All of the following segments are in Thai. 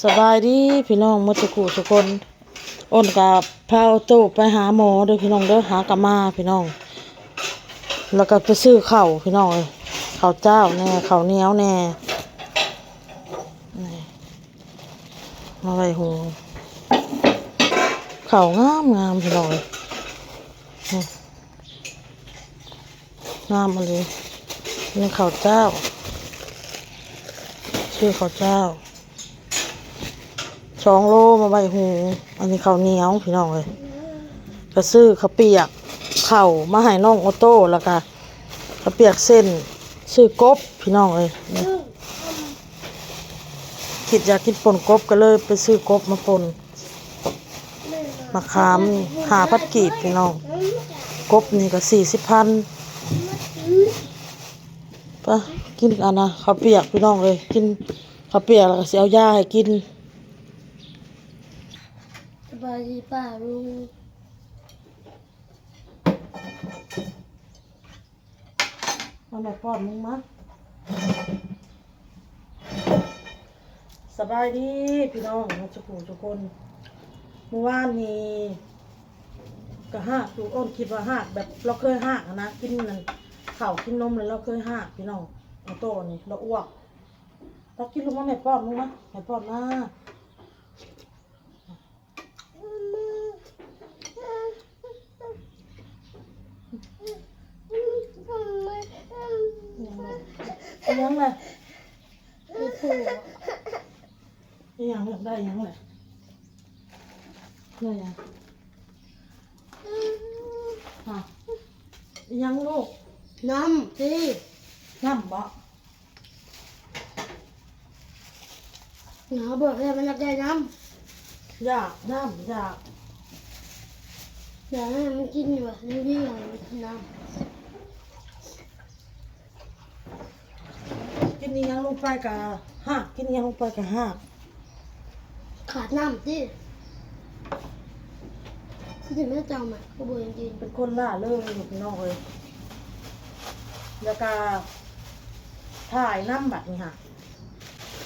สบายดีพี่น้องมดทุกคู่ทุกคนอ้นกับพาตู้ไปหาหมอเด้อพี่น้องเด้อหากะมาพี่น้อง แล้วก็ไปซื้อข้าวพี่น้องเข้าวเจ้าแน่ข้าวเหนียวแน่มาไว้หุงข้าวงามงามพี่น้องงามมาเลยนี่ข้าวเจ้า ชื่อข้าวเจ้า สองโลมาใบหู อันนี้ข้าวเหนียวพี่น้องเลยก็ซื้อข้าวเปียกเข้ามาให้น้องโอโต้แล้วก็ข้าวเปียกเส้นซื้อกบพี่น้องเลยคิดอยากกินปนกบก็เลยไปซื้อกบมาปนมาขามหาพัดกีบพี่น้อง กบนี่ก็สี่สิบพันปะกินอันนะข้าวเปียกพี่น้องเลยกินข้าวเปียกแล้วก็เสียเอายาให้กิน ดีป่าลุงมาแม่ป้อนมึงมาสบายดีพี่น้องมาสุขุทุกคนเมื่อวานนี้ก็หักดูอ้นคิดว่าหักแบบเราเคยหักนะกินนั่นเข้ากินนมเลยเราเคยหักพี่น้องเอาโตนี่เราอ้วกเรากินลูกมาแม่ป้อนมึงมาแม่ป้อนมา เอิหยังเลยคือคืออิหยังเลยได้อิหยังเลยได้อิหยังฮะอิหยังลูกน้ำสิน้ำบ่หนาบอกให้มันอยากได้น้อยากน้ำอยากำอยากให้มันกินอยู่อะนี่นี่อย่างมันกินน้ กินอิหยังลงไปกะหักกินอิหยังลงไปกะหักำขาดน้ำสิที่ถึงแม่จำอะก็บอกจริงเป็นคนล่าเริงอยู่พี่น้องเลยแล้วก็ถ่ายน้ำบัดนี่ค่ะ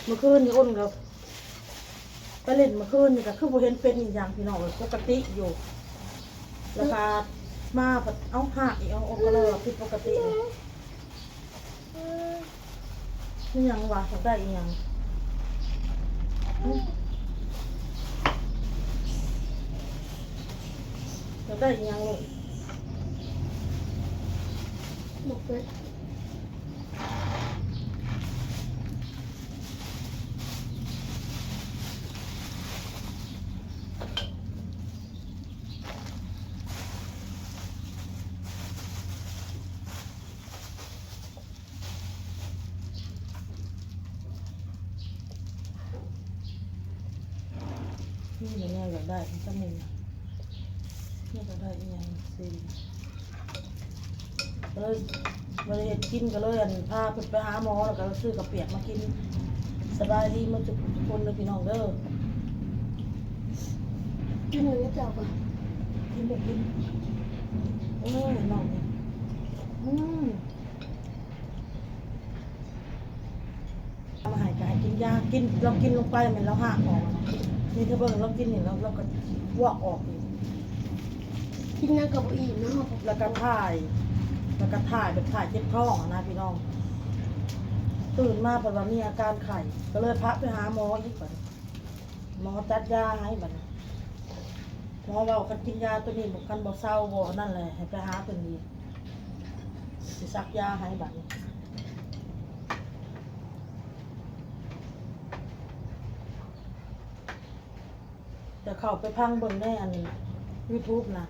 เมื่อคืนนี่อ้นก็ไปเล่นเมื่อคืนนี่ก็คือบ่เห็นเป็นอหย่างพี่น้องเลยปกติอยู่ แล้วก็มาผัดเอาหักอีกเอาเออกก็เลยผิดปกติเลยนี่ ยังวะอยากได้อีหยังหึอยากได้อีหยังลูก ๆบอกเลย นี่อย่างเงี้ยอยากได้สักหนึ่งนี่อยากได้อีกอย่างสี่ก็เลยบริเหตุกินก็เลยอัน พาเพิ่นไปหาหมอแล้วก็ซื้อกระเปียกมากินสบายดีหมาทุกคนเลยพี่น้องเด้อกินหนึ่งก็จับอะกินบ่กินเอ้ยน้องนี่อืมเอามาใหายใจกินยากินเรากินลงไปมันเราหักออกอะนี่ถ้าเบิ่งเรากินนี่เราเราก็วอกออกอีกกินน้ำกับอิ่มนะครับแล้วก็ถ่าย แล้วก็ถ่ายแบบถ่ายเจ็บท้องอะนะพี่น้อง ตื่นมาเพราะว่ามีอาการไข่ก็เลยพาไปหาหมออีกบัดหมอจัดยาให้บัดนี้หมอเรากันกินยาตัวนี้บอกกันบอกเศร้าบอกนั่นแหละให้ไปหาตัวนี้สิซักยาให้บัดนี้จะเข้าไปพังเบิ่งได้อันยูทูบนะ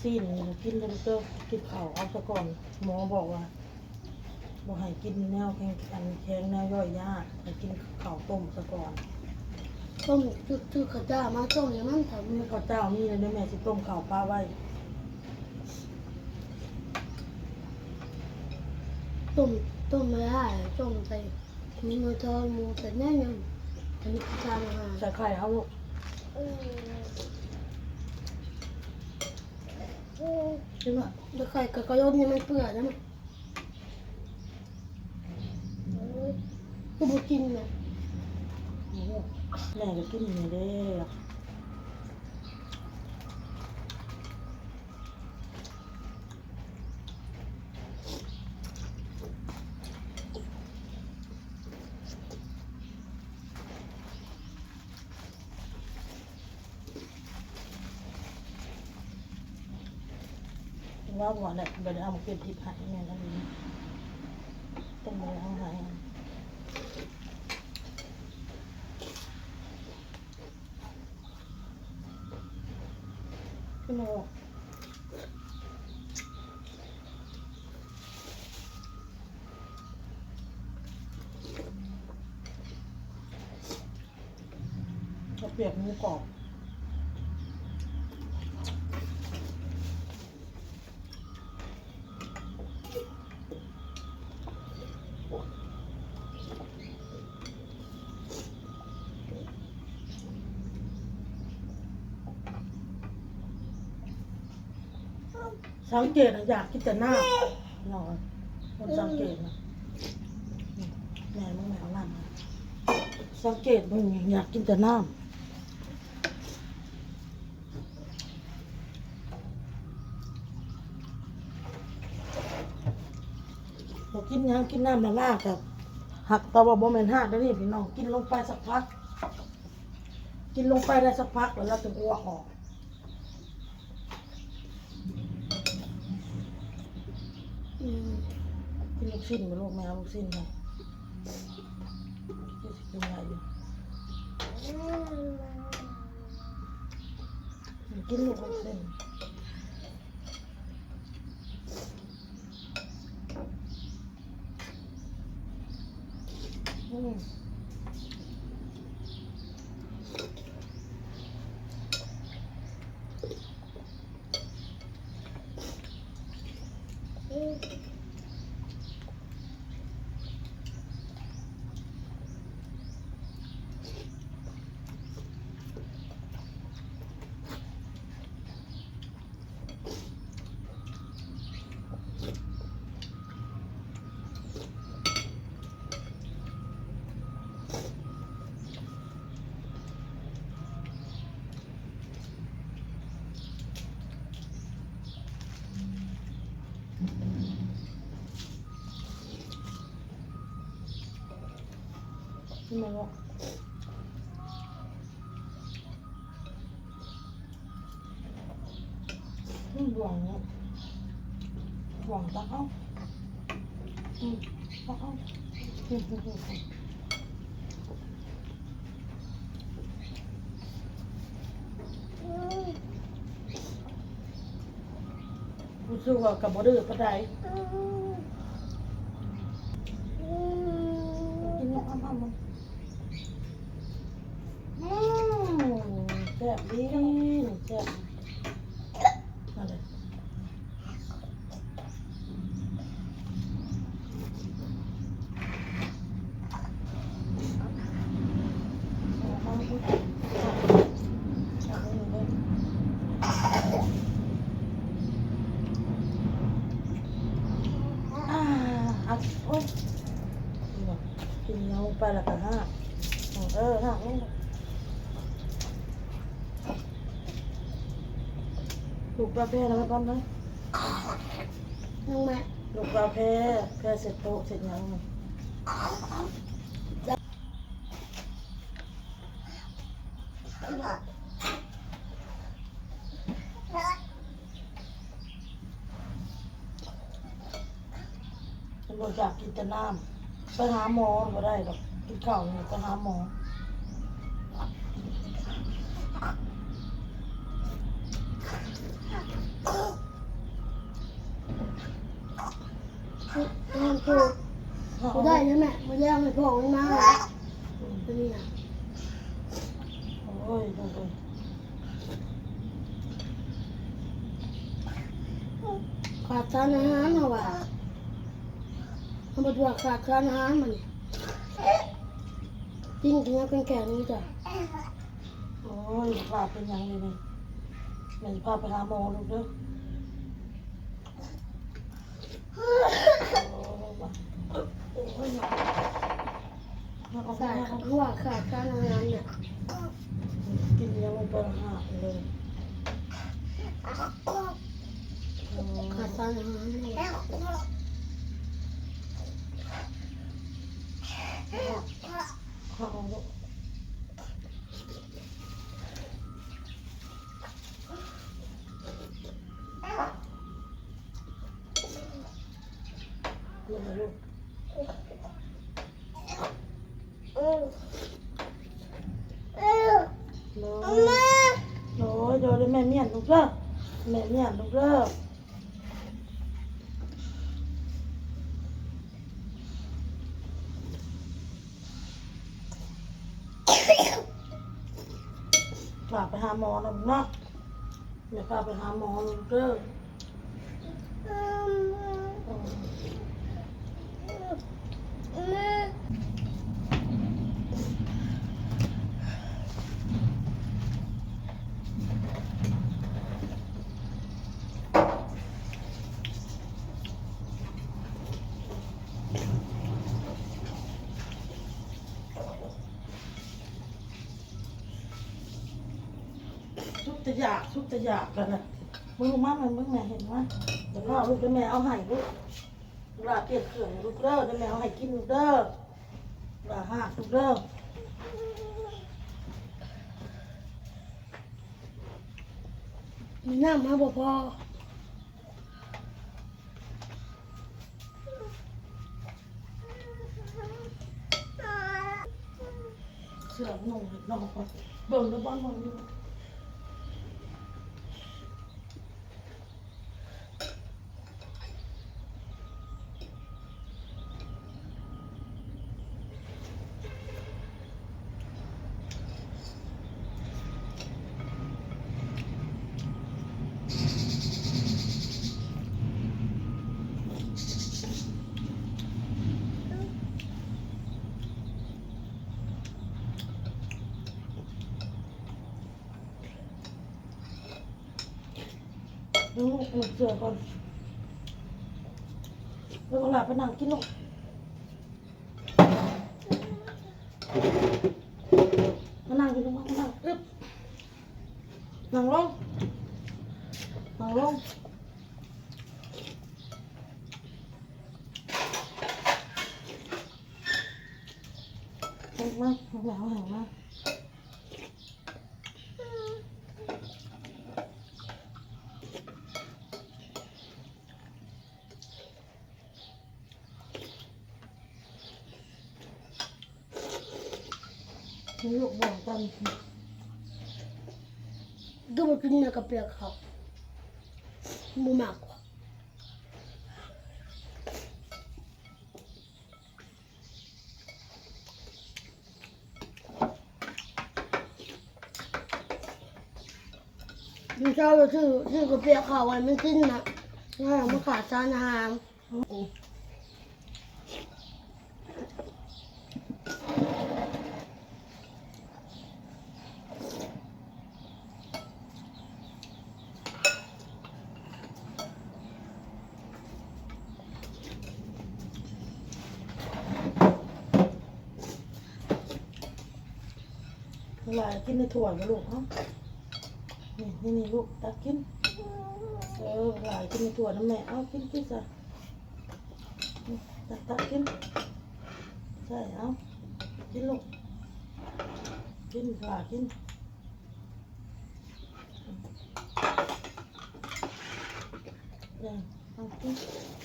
ซีนกินแล้วก็กินข้าวเอาซะก่อนหมอบอกว่าบอกให้กินแนวแข็งอันแข็งแนวย่อยยากให้กินข้าวต้มซะก่อนต้มจุดจุดข้าวเจ้ามาต้มอย่างนั้นทำไม่ข้าวเจ้ามีเลยเด้อแม่สิต้มข้าวปลาไว้ต้มต้มไม่ได้ต้มใส่มีมือทอดหมูแต่แน่ยังอันนี้คือทานอาหารใส่ไข่เอาลูก ใช่ไหมแล้วไข่กับกระโดดนี่มันเปื่อยแล้วมั้งกูบ่กินนะโอ้แม่ก็กินเลยเด้อ ว่าหัวเนี่ยเดี๋ยวเอามาเป็นทิพย์ใหายแม่นั่นเองต้องไปเอาใหายพี่โมเปียกหมูกรอบ สังเกตนะอยากกินแต่หน้าหนอคนสังเกตนะแม่มึงแมวนั่นนะสังเกตมึงอยากกินแต่น้ำบอกกินยังกินน้ำมาม่ากับหักตะวันบแมนห้าเดี๋ยวนี้พี่น้องกินลงไปสักพัก กินลงไปได้สักพักแล้วเราถึงอ้วกออก อืม กินลูกชิ้นมาลูกแมวลูกชิ้นค่ะกินอะไรอยู่กินลูกลูกชิ้นอืม นี่มันว่าอืมหวงเนี่ยหวงตะเอาอืมตะเอาอืมอืมอืมรู้สึกว่ากับบดื้อปะไดกินน้ำอ้ำๆมันอืมแซ่บดีแซ่บอะไร อ่าอัดโอ๊ยกินเงา ไปและกันฮะเออฮะนี่ลูกปลาแพรแล้วก่อนนะน้องแม่ลูกปลาแพรแพรเสร็จโตเสร็จยังไงฉันบอกอยากกินแต่น้ำไปหาหมอก็ได้หรอก กินข้าวนี่ไปหาหมอน้องคือกูได้แล้วแม่มาแย่งให้พ่อมันมาแล้วตัวนี้นะโอ้ยโอ้ยขาดสารอาหารเหรอวะมันบอกว่าขาดสารอาหารมัน จริงจริงๆเป็นแก่นี้จ้ะโอ้ยพาเป็นยังไงนี่แม่จะพาไปหาหมอลูกเด้อโอ้ยโอ้ยเอาขาดเอาเพราะว่าขาดการอาหารเนี่ยกินยังลงไปหาเลยขาดสารอาหาร เนี่ยข้าลูกลูกลูกโน้ยโยโดนแม่เมียนลูกเด้อแม่เมียนลูกเด้ากไป หาหมอนะลูกเนาะเดี๋ยวพาไปหาหมอเด้ออืม สุด จะอยากสุดจะอยากกันนะมึงรู้มั้ยมันมึงแม่เห็นมั้ยเดี๋ยวพ่อลูกเดี๋ยวแม่เอาให้ลูกลูกลาเปลี่ยนเครื่องให้ลูกเด้อเดี๋ยวแม่เอาให้กินลูกเด้อลาห้าลูกเด้อมีน้ำมาบ่พอเสือหนุ่มน้องก่อนเบิ่งแล้วบ้านมึง ลูกหนูเสือก่อนแล้วก็หลับไปนั่งกินลูกมานั่งกินลูกมานั่งอึ๊บนั่งลงนั่งลงแห้งมากแห้งแล้วแห้งมาก มี ลูกบอกกันก็มากินเนี่ยกับเปียกเขาบ่มากกว่ามันชอบไปซื้อซื้อกับเปียกเขาไว้มันกินนะง่ายมาขาดสารอาหาร กินในถั่วนะลูกเนาะนี่นี่นี่ลูกตักกิน เออเวลายกินในถั่วน้ำแม่ เอากินกินซะตักตักกิน ใช่เอากินลูก กินเวลากินเนี่ยเอากิน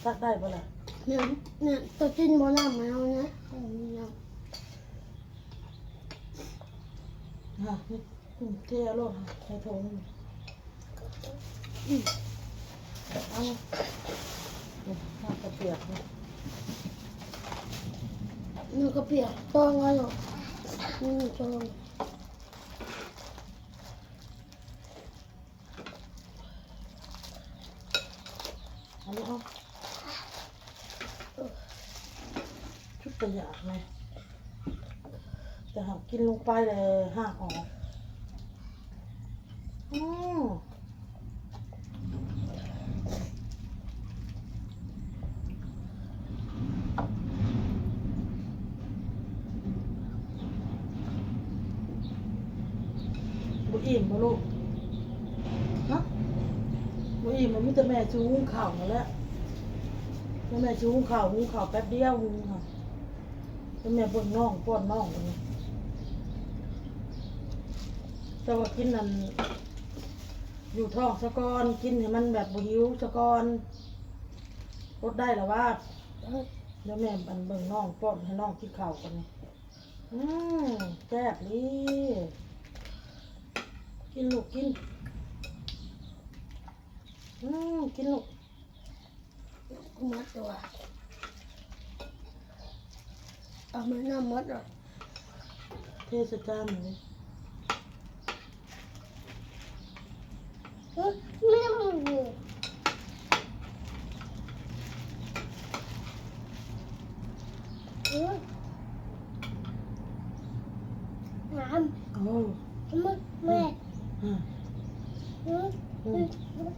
ตักได้ปะล่ะเนี่ยเนี่ยตัวกินบ่น้ำแล้วนะเอามีน้ ฮะนี่อืมเที่ยวโลดค่ะใช้โถงอืมเอาเนี่ยข้าวกระเปียกเนื้อกับเปียกต้องอะไรหรอกนี่ต้องเอาลูกเอาชุดตัวอย่างไง จะหักกินลงไปเลยห้าหอมอืมบุอิ่มบ่ลูกฮะบุอิ่มมันมีแต่แม่ชูงเข่ามาแล้วแม่ชูงเข่าวหูข่าแป๊บเดียวหูค่ะแล้วแม่ปวดน่องปวดน่องเลย แต่ว่ากินนั่นอยู่ท้องสะกอนกินให้มันแบบบ่หิวสะกอนลดได้แล้วว่าเอ้ยเดี๋ยวแม่บันเบิ่งน้องป้อนให้น้องกินข้าวกันนี่อืมแซ่บดีกินลูกกิน อืมกินลูกกูมัดตัวเอามาหน้ามัดอะเทศจานเลยเฮ้ยไม่ได้มึงเลย เฮ้ยน้ำ โอ้ แม่แม่ อะ เฮ้ยเฮ้ย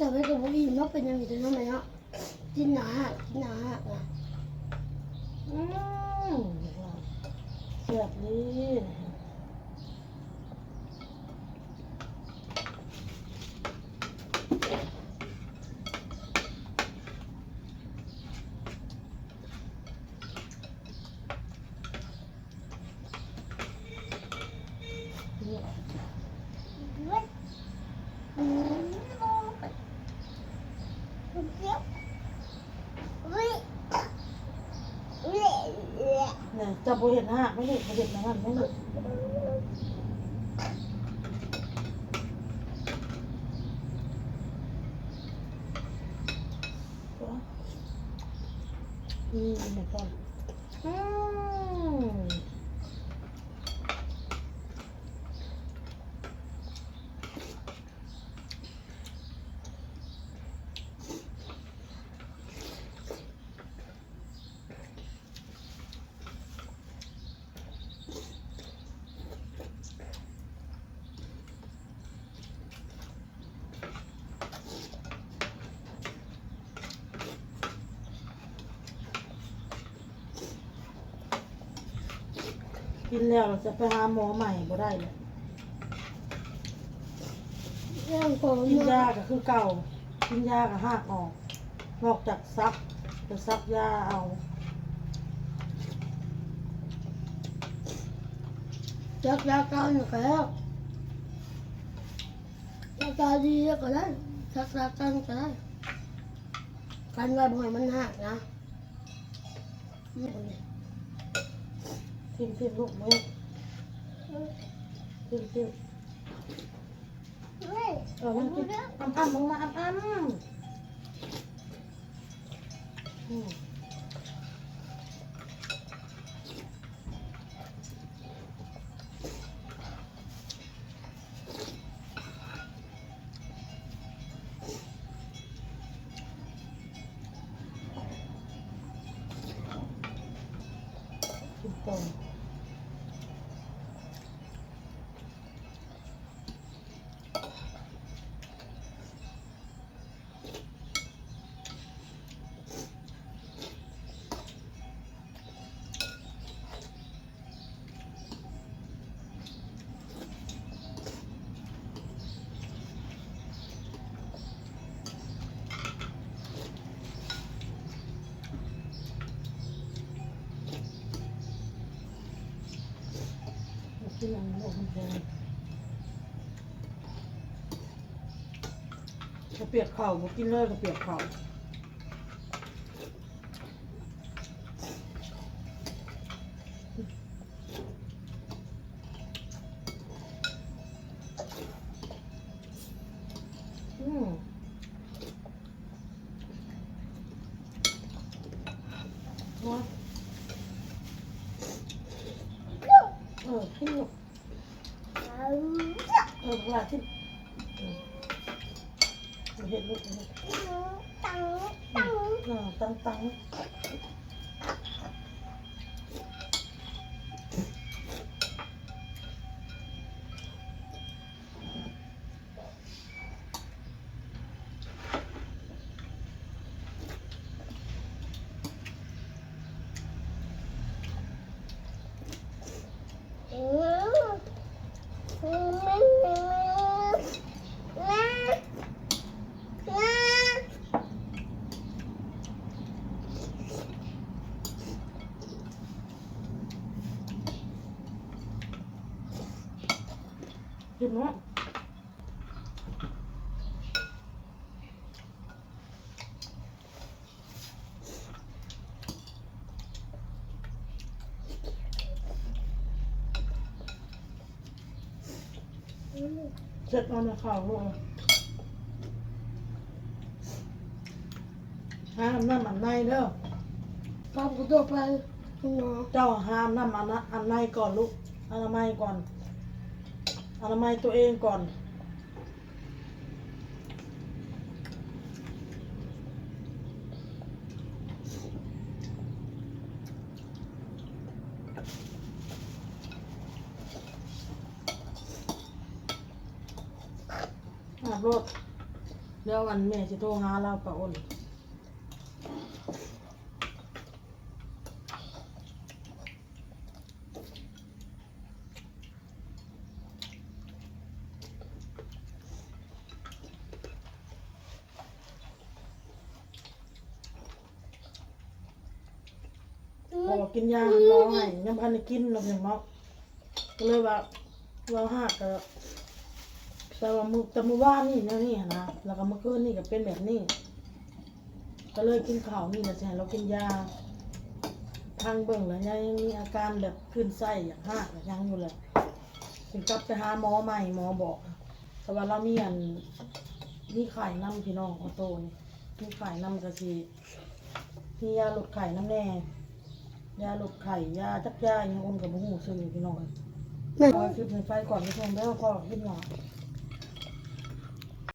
ฉั นจะไปกับพี่นเป็นยังไงถึงทำไมเนาะกินหนาหักกินหนาหักนะอืมแบบนี้ย อืมเฮ้ยเฮ้ย เนี่ยจะ บ่เห็นห่าไม่เห็นบ่เห็นนะงั้นไม่เห็นอืมเหมือนกันอืม กินแล้วเราจะไปหาหมอใหม่บ่ได้เลยเรื่องของกินมายาก็คือเก่า กินยาก็หักออก นอกจากซักจะซักยาเอาจักยาการอยู่แล้วยาการดีก็ได้จักยาการก็ได้การไว้บ่อยมันหักนะอื มทิมทิมลูกมือทิมทิมเออมันกินอ้ำอ้ำลงมาอ้ำอ้ำ นอันนี้ออกระเปียกเข่าบ่กินเลยกระเปียกเข่าอืมว้าเออขึ้นลูก เออว่า ที่อืมเห็นลูกเห็นลูกเออตังตัง กินเนาะ เสร็จแล้วนะข้าวลูกห้ามน้ำอันในเด้อตามกูตัวไปข้างนอกเจ้าห้ามน้ำอันนะอันในก่อนลูกอนามัยก่อนอนามัยตัวเองก่อน อาบรถเดี๋ ยววันแม่จะโทรหาเราปะอ้นพอกินยาหมองให้ยังพันได้กินเราเพียงเนาะก็เลยว่าเราหักก็ แต่ว่ามือแต่มือว่านนี่เนี่ยนี่นะแล้วก็เมื่อคืนนี่ก็เป็นแบบนี้ ก็เลยกินข้าวนี่นะใช่เรากินยาทางเบิ่งแล้วยังมีอาการแบบขึ้นไส้อย่างหักอย่างยังอยู่เลยถึงกลับไปหาหมอใหม่หมอบอกแต่ว่าเรามีอันมีไข่น้ำพี่น้องออโต้นี่มีไข่น้ำกะทีมียาลดไข่น้ำแน่ยาลดไข่ยาจักยาอย่างคนกับบุหูซื้อพี่น้องแม่ขอคลิปในไฟก่อนพี่ชมแล้วก็ขึ้นหน่อย